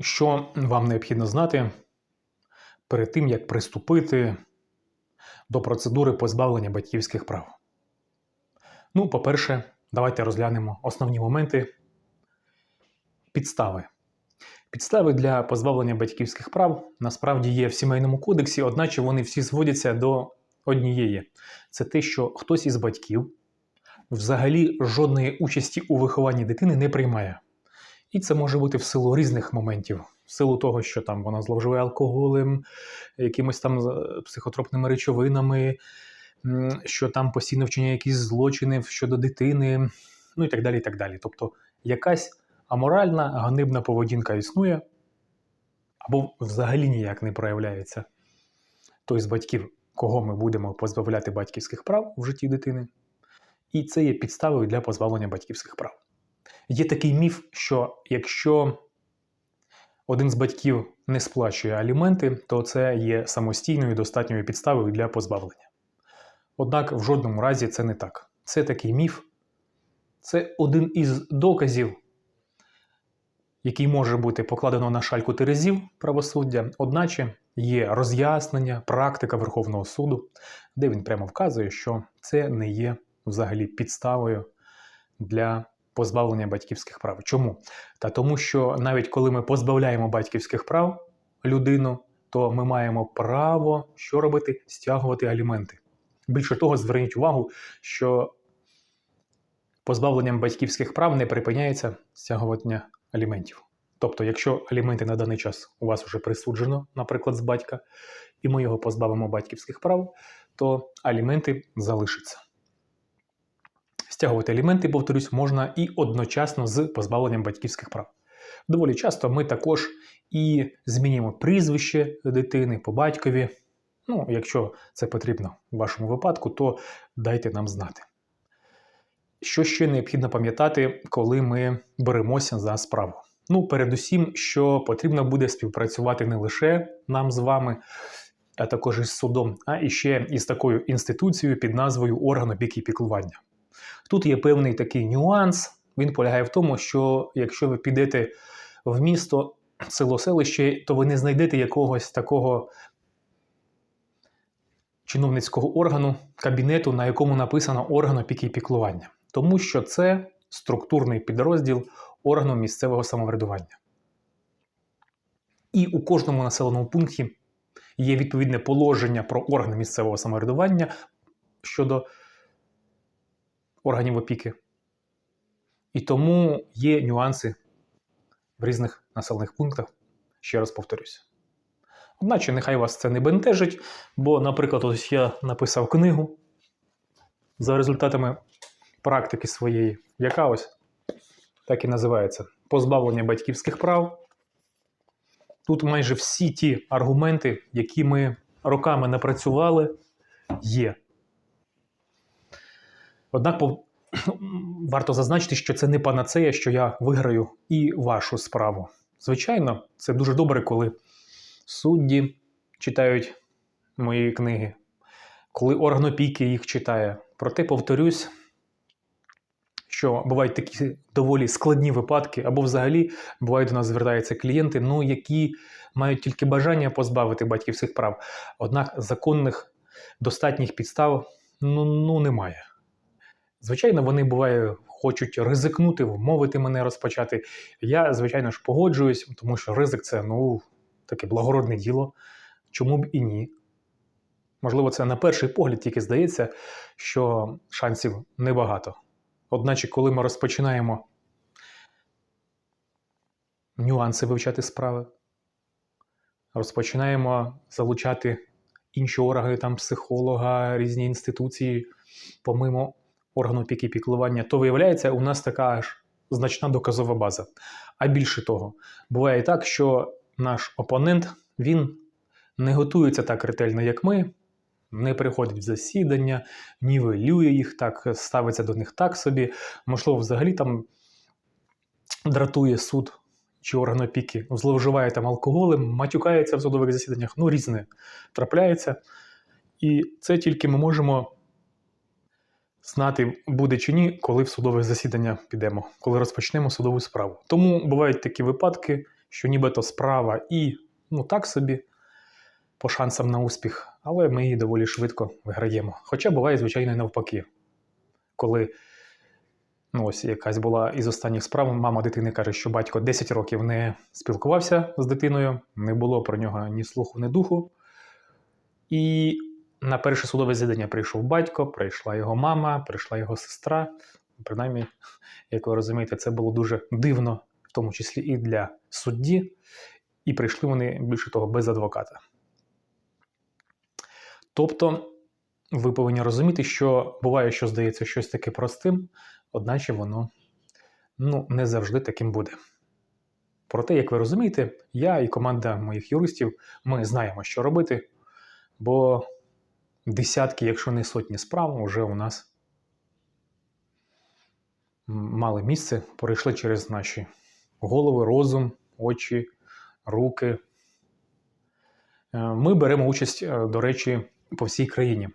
Що вам необхідно знати перед тим, як приступити до процедури позбавлення батьківських прав? Ну, по-перше, давайте розглянемо основні моменти підстави. Підстави для позбавлення батьківських прав насправді є в сімейному кодексі, одначе вони всі зводяться до однієї: це те, що хтось із батьків взагалі жодної участі у вихованні дитини не приймає. І це може бути в силу різних моментів, в силу того, що там вона зловживає алкоголем, якимось там е, психотропними речовинами, що там постійно вчиняє якісь злочини щодо дитини, ну і так далі. і так далі. Тобто якась аморальна, ганебна поведінка існує, або взагалі ніяк не проявляється той з батьків, кого ми будемо позбавляти батьківських прав в житті дитини. І це є підставою для позбавлення батьківських прав. Є такий міф, що якщо один з батьків не сплачує аліменти, то це є самостійною достатньою підставою для позбавлення. Однак в жодному разі це не так. Це такий міф, це один із доказів, який може бути покладено на шальку терезів правосуддя, одначе є роз'яснення, практика Верховного суду, де він прямо вказує, що це не є взагалі підставою для позбавлення батьківських прав. Чому? Та тому, що навіть коли ми позбавляємо батьківських прав людину, то ми маємо право що робити? Стягувати аліменти. Більше того, зверніть увагу, що позбавленням батьківських прав не припиняється стягування аліментів. Тобто, якщо аліменти на даний час у вас вже присуджено, наприклад, з батька, і ми його позбавимо батьківських прав, то аліменти залишаться. Стягувати аліменти, повторюсь, можна і одночасно з позбавленням батьківських прав. Доволі часто ми також і змінюємо прізвище дитини по батькові. Ну, якщо це потрібно в вашому випадку, то дайте нам знати. Що ще необхідно пам'ятати, коли ми беремося за справу? Ну, передусім, що потрібно буде співпрацювати не лише нам з вами, а також із судом, а і ще із такою інституцією під назвою орган опіки і піклування. Тут є певний такий нюанс. Він полягає в тому, що якщо ви підете в місто, село селище, то ви не знайдете якогось такого чиновницького органу, кабінету, на якому написано орган опіки і піклування. Тому що це структурний підрозділ органу місцевого самоврядування. І у кожному населеному пункті є відповідне положення про органи місцевого самоврядування щодо органів опіки. І тому є нюанси в різних населених пунктах, ще раз повторюся. Одначе, нехай вас це не бентежить, бо, наприклад, ось я написав книгу за результатами практики своєї, яка ось так і називається Позбавлення батьківських прав. Тут майже всі ті аргументи, які ми роками напрацювали, є. Однак варто зазначити, що це не панацея, що я виграю і вашу справу. Звичайно, це дуже добре, коли судді читають мої книги, коли орган опіки їх читає. Проте повторюсь, що бувають такі доволі складні випадки, або взагалі бувають до нас звертаються клієнти, ну які мають тільки бажання позбавити батьківських прав. Однак законних достатніх підстав ну, ну немає. Звичайно, вони буває хочуть ризикнути, вмовити мене розпочати. Я, звичайно ж, погоджуюсь, тому що ризик це ну, таке благородне діло. Чому б і ні? Можливо, це на перший погляд тільки здається, що шансів небагато. Одначе, коли ми розпочинаємо нюанси вивчати справи, розпочинаємо залучати інші органи, там психолога, різні інституції, помимо органу опіки і піклування, то виявляється, у нас така аж значна доказова база. А більше того, буває так, що наш опонент він не готується так ретельно, як ми, не приходить в засідання, нівелює їх, так ставиться до них так собі. Можливо, взагалі там дратує суд чи орган опіки, зловживає там алкоголем, матюкається в судових засіданнях, ну різне трапляється. І це тільки ми можемо знати, буде чи ні, коли в судове засідання підемо, коли розпочнемо судову справу. Тому бувають такі випадки, що нібито справа і ну так собі по шансам на успіх, але ми її доволі швидко виграємо. Хоча буває, звичайно, і навпаки, коли ну ось якась була із останніх справ, мама дитини каже, що батько 10 років не спілкувався з дитиною, не було про нього ні слуху, ні духу. І на перше судове засідання прийшов батько, прийшла його мама, прийшла його сестра. Принаймні, як ви розумієте, це було дуже дивно, в тому числі і для судді, і прийшли вони більше того без адвоката. Тобто, ви повинні розуміти, що буває, що здається щось таке простим, одначе воно ну, не завжди таким буде. Проте, як ви розумієте, я і команда моїх юристів ми знаємо, що робити, бо десятки, якщо не сотні справ, вже у нас мали місце, перейшли через наші голови, розум, очі, руки. Е, Ми беремо участь, е, до речі, по всій країні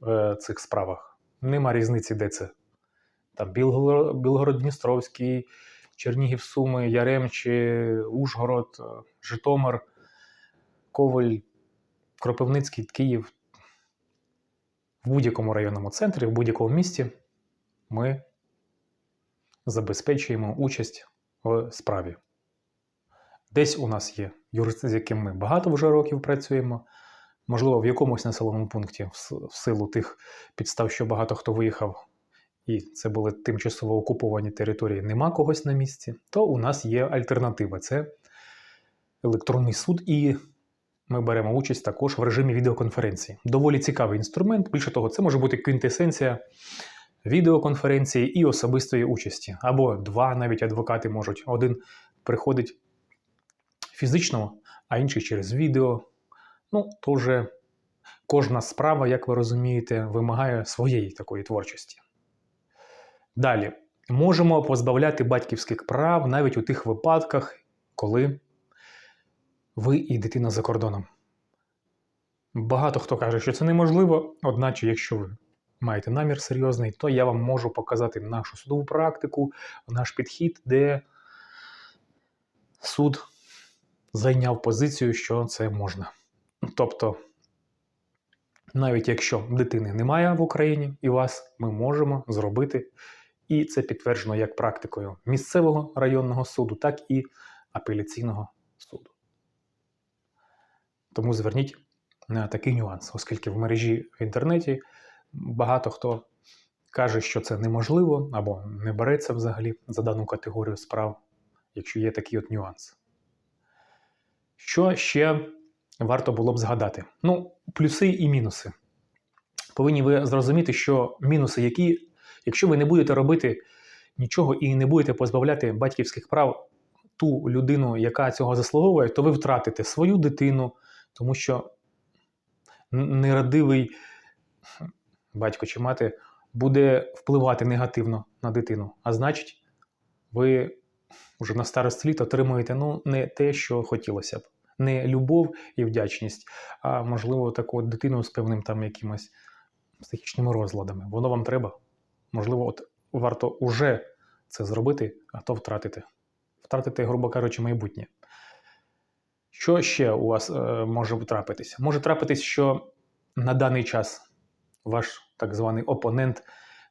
в цих справах. Нема різниці, де це. Там Білгород, Білгород-Дністровський, Чернігів, Суми, Яремчі, Ужгород, е, Житомир, Коваль, Кропивницький, Київ. В будь-якому районному центрі, в будь-якому місті ми забезпечуємо участь в справі. Десь у нас є юрист, з яким ми багато вже років працюємо. Можливо, в якомусь населеному пункті, в силу тих підстав, що багато хто виїхав, і це були тимчасово окуповані території, нема когось на місці, то у нас є альтернатива. Це електронний суд, і ми беремо участь також в режимі відеоконференції. Доволі цікавий інструмент. Більше того, це може бути квінтесенція відеоконференції і особистої участі. Або два навіть адвокати можуть. Один приходить фізично, а інший через відео. Ну, то вже кожна справа, як ви розумієте, вимагає своєї такої творчості. Далі, можемо позбавляти батьківських прав навіть у тих випадках, коли ви і дитина за кордоном. Багато хто каже, що це неможливо, одначе, якщо ви маєте намір серйозний, то я вам можу показати нашу судову практику, наш підхід, де суд зайняв позицію, що це можна. Тобто, навіть якщо дитини немає в Україні і вас, ми можемо зробити, і це підтверджено як практикою місцевого районного суду, так і апеляційного. Тому зверніть на такий нюанс, оскільки в мережі в інтернеті багато хто каже, що це неможливо або не береться взагалі за дану категорію справ, якщо є такий от нюанс. Що ще варто було б згадати? Ну, плюси і мінуси. Повинні ви зрозуміти, що мінуси, які, якщо ви не будете робити нічого і не будете позбавляти батьківських прав ту людину, яка цього заслуговує, то ви втратите свою дитину, тому що нерадивий батько чи мати буде впливати негативно на дитину. А значить, ви вже на старості літ отримуєте ну, не те, що хотілося б. Не любов і вдячність, а можливо, таку дитину з певним там якимось психічними розладами. Воно вам треба. Можливо, от варто уже це зробити, а то втратити. Втратити, грубо кажучи, майбутнє. Що ще у вас е, може трапитися? Може трапитись, що на даний час ваш так званий опонент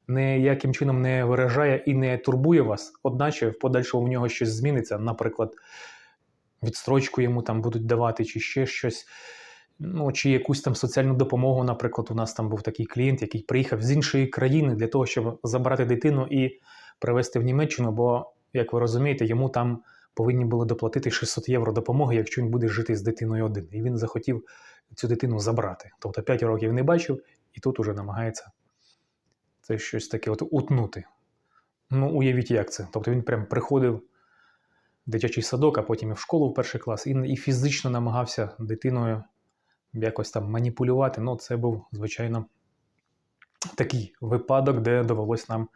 ніяким чином не виражає і не турбує вас, одначе в подальшому в нього щось зміниться, наприклад, відстрочку йому там будуть давати, чи ще щось, ну, чи якусь там соціальну допомогу. Наприклад, у нас там був такий клієнт, який приїхав з іншої країни для того, щоб забрати дитину і привезти в Німеччину, бо, як ви розумієте, йому там повинні були доплатити 600 євро допомоги, якщо він буде жити з дитиною один. І він захотів цю дитину забрати. Тобто 5 років не бачив, і тут уже намагається це щось таке от утнути. Ну, уявіть, як це. Тобто він прям приходив в дитячий садок, а потім і в школу в перший клас, і, і фізично намагався дитиною якось там маніпулювати. Ну, це був, звичайно, такий випадок, де довелось нам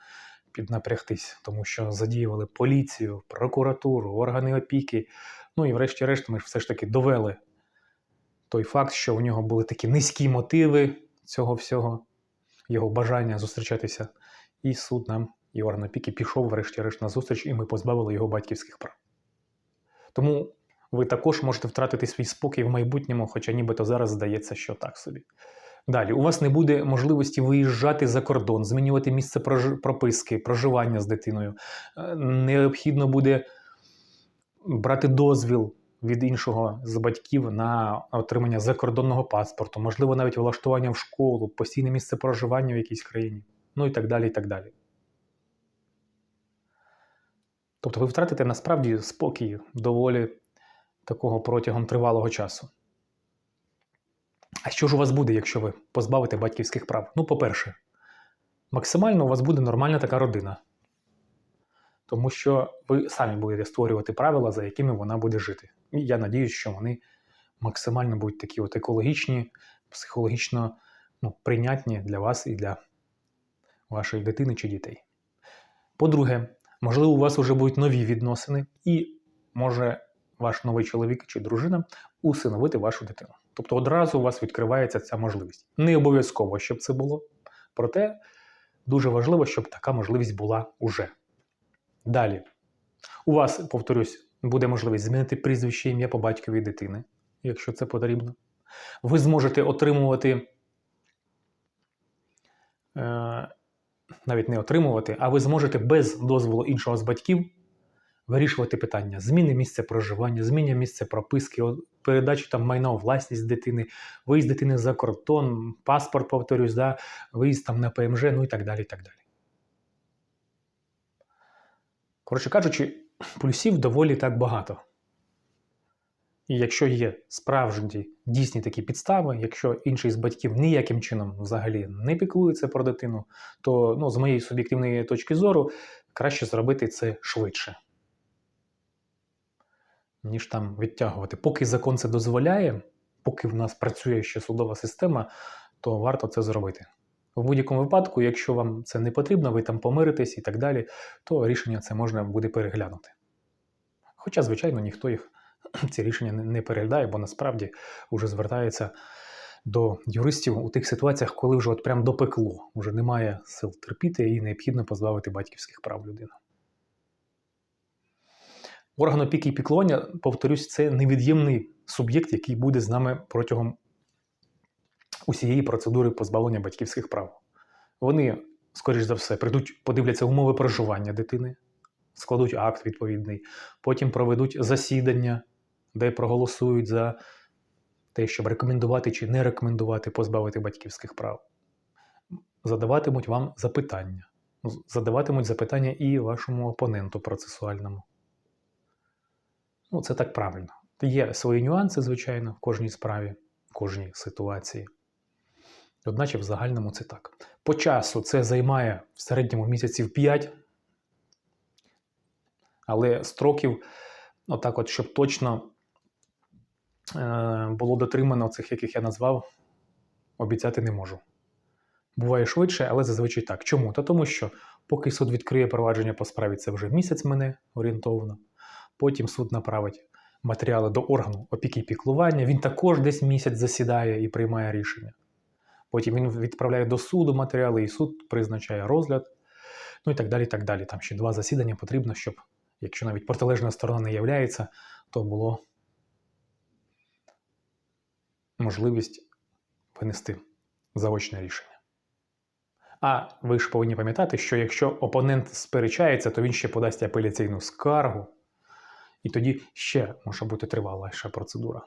піднапрягтись, тому що задіювали поліцію, прокуратуру, органи опіки. Ну і врешті-решт ми ж все ж таки довели той факт, що у нього були такі низькі мотиви цього всього, його бажання зустрічатися. І суд нам, і орган опіки, пішов врешті-решт на зустріч, і ми позбавили його батьківських прав. Тому ви також можете втратити свій спокій в майбутньому, хоча нібито зараз здається, що так собі. Далі, у вас не буде можливості виїжджати за кордон, змінювати місце прописки, проживання з дитиною. Е, Необхідно буде брати дозвіл від іншого з батьків на отримання закордонного паспорту, можливо, навіть влаштування в школу, постійне місце проживання в якійсь країні, ну і так далі. і так далі. Тобто ви втратите насправді спокій доволі такого протягом тривалого часу. А що ж у вас буде, якщо ви позбавите батьківських прав? Ну, по-перше, максимально у вас буде нормальна така родина. Тому що ви самі будете створювати правила, за якими вона буде жити. І я надіюсь, що вони максимально будуть такі от екологічні, психологічно ну, прийнятні для вас і для вашої дитини чи дітей. По-друге, можливо, у вас вже будуть нові відносини, і може ваш новий чоловік чи дружина усиновити вашу дитину. Тобто одразу у вас відкривається ця можливість. Не обов'язково, щоб це було, проте дуже важливо, щоб така можливість була уже. Далі. У вас, повторюсь, буде можливість змінити прізвище ім'я по батькові дитини, якщо це потрібно. Ви зможете отримувати, е, навіть не отримувати, а ви зможете без дозволу іншого з батьків вирішувати питання зміни місця проживання, зміни місця прописки, передачі там майна у власність дитини, виїзд дитини за кордон, паспорт, повторюсь, да, виїзд там на ПМЖ, ну і так далі. і так далі. Коротше кажучи, плюсів доволі так багато. І якщо є справжні дійсні такі підстави, якщо інший з батьків ніяким чином взагалі не піклується про дитину, то ну, з моєї суб'єктивної точки зору краще зробити це швидше, ніж там відтягувати. Поки закон це дозволяє, поки в нас працює ще судова система, то варто це зробити. В будь-якому випадку, якщо вам це не потрібно, ви там помиритесь і так далі, то рішення це можна буде переглянути. Хоча, звичайно, ніхто їх ці рішення не- переглядає, бо насправді вже звертається до юристів у тих ситуаціях, коли вже от прям допекло, вже немає сил терпіти і необхідно позбавити батьківських прав людини. Орган опіки і піклування, повторюсь, це невід'ємний суб'єкт, який буде з нами протягом усієї процедури позбавлення батьківських прав. Вони, скоріш за все, прийдуть, подивляться умови проживання дитини, складуть акт відповідний, потім проведуть засідання, де проголосують за те, щоб рекомендувати чи не рекомендувати позбавити батьківських прав. Задаватимуть вам запитання. Задаватимуть запитання і вашому опоненту процесуальному. Ну, це так правильно. Є свої нюанси, звичайно, в кожній справі, в кожній ситуації. Одначе в загальному це так. По часу це займає в середньому місяців 5, але строків, отак, от, щоб точно е, було дотримано цих, яких я назвав, обіцяти не можу. Буває швидше, але зазвичай так. Чому? Та тому що поки суд відкриє провадження по справі, це вже місяць мене орієнтовно. Потім суд направить матеріали до органу опіки і піклування. Він також десь місяць засідає і приймає рішення. Потім він відправляє до суду матеріали, і суд призначає розгляд. Ну і так далі. так далі. Там ще два засідання потрібно, щоб, якщо навіть протилежна сторона не являється, то було можливість винести заочне рішення. А ви ж повинні пам'ятати, що якщо опонент сперечається, то він ще подасть апеляційну скаргу, і тоді ще може бути триваліша процедура.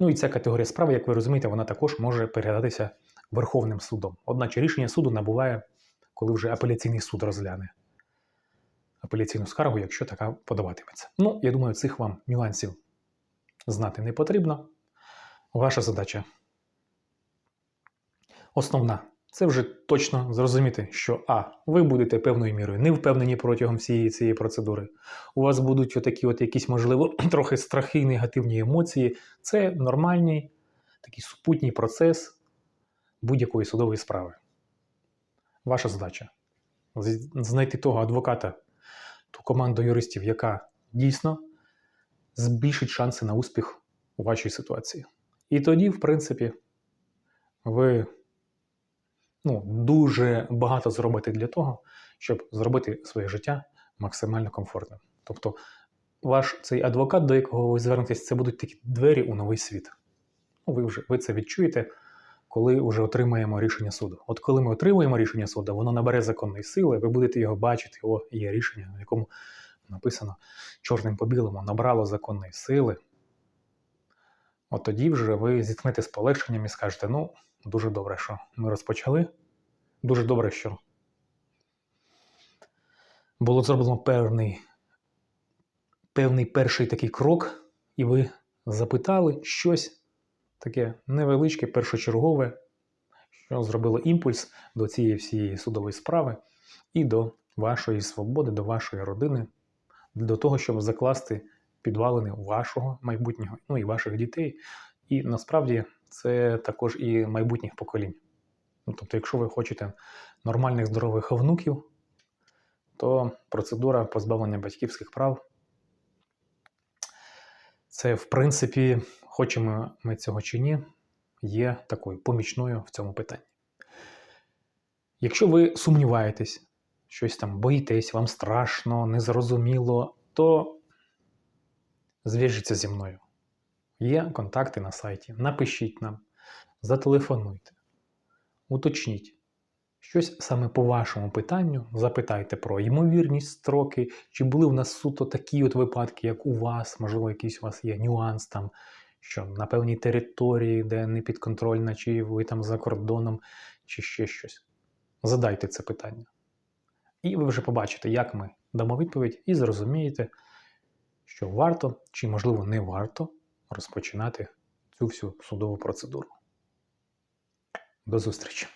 Ну і ця категорія справ, як ви розумієте, вона також може переглядатися Верховним судом. Одначе рішення суду набуває, коли вже апеляційний суд розгляне апеляційну скаргу, якщо така подаватиметься. Ну, я думаю, цих вам нюансів знати не потрібно. Ваша задача основна це вже точно зрозуміти, що А, ви будете певною мірою не впевнені протягом всієї цієї процедури. У вас будуть отакі от якісь, можливо, трохи страхи і негативні емоції. Це нормальний такий супутній процес будь-якої судової справи. Ваша задача знайти того адвоката, ту команду юристів, яка дійсно збільшить шанси на успіх у вашій ситуації. І тоді, в принципі, ви ну, дуже багато зробите для того, щоб зробити своє життя максимально комфортним. Тобто ваш цей адвокат, до якого ви звернетесь, це будуть такі двері у новий світ. Ну, ви вже ви це відчуєте, коли вже отримаємо рішення суду. От коли ми отримуємо рішення суду, воно набере законної сили, ви будете його бачити. О, є рішення, в якому написано чорним по білому, набрало законної сили. От тоді вже ви зіткнете з полегшенням і скажете: ну, дуже добре, що ми розпочали. Дуже добре, що було зроблено певний, певний перший такий крок, і ви запитали щось таке невеличке, першочергове, що зробило імпульс до цієї всієї судової справи і до вашої свободи, до вашої родини, до того, щоб закласти підвалини вашого майбутнього, ну і ваших дітей. І насправді це також і майбутніх поколінь. Ну, тобто, якщо ви хочете нормальних здорових внуків, то процедура позбавлення батьківських прав це, в принципі, хочемо ми цього чи ні, є такою помічною в цьому питанні. Якщо ви сумніваєтесь, щось там боїтесь, вам страшно, незрозуміло, то зв'яжіться зі мною. Є контакти на сайті. Напишіть нам, зателефонуйте, уточніть. Щось саме по вашому питанню, запитайте про ймовірність строки, чи були в нас суто такі от випадки, як у вас, можливо, якийсь у вас є нюанс там, що на певній території, де не підконтрольна, чи ви там за кордоном, чи ще щось. Задайте це питання. І ви вже побачите, як ми дамо відповідь, і зрозумієте, що варто чи, можливо, не варто розпочинати цю всю судову процедуру. До зустрічі!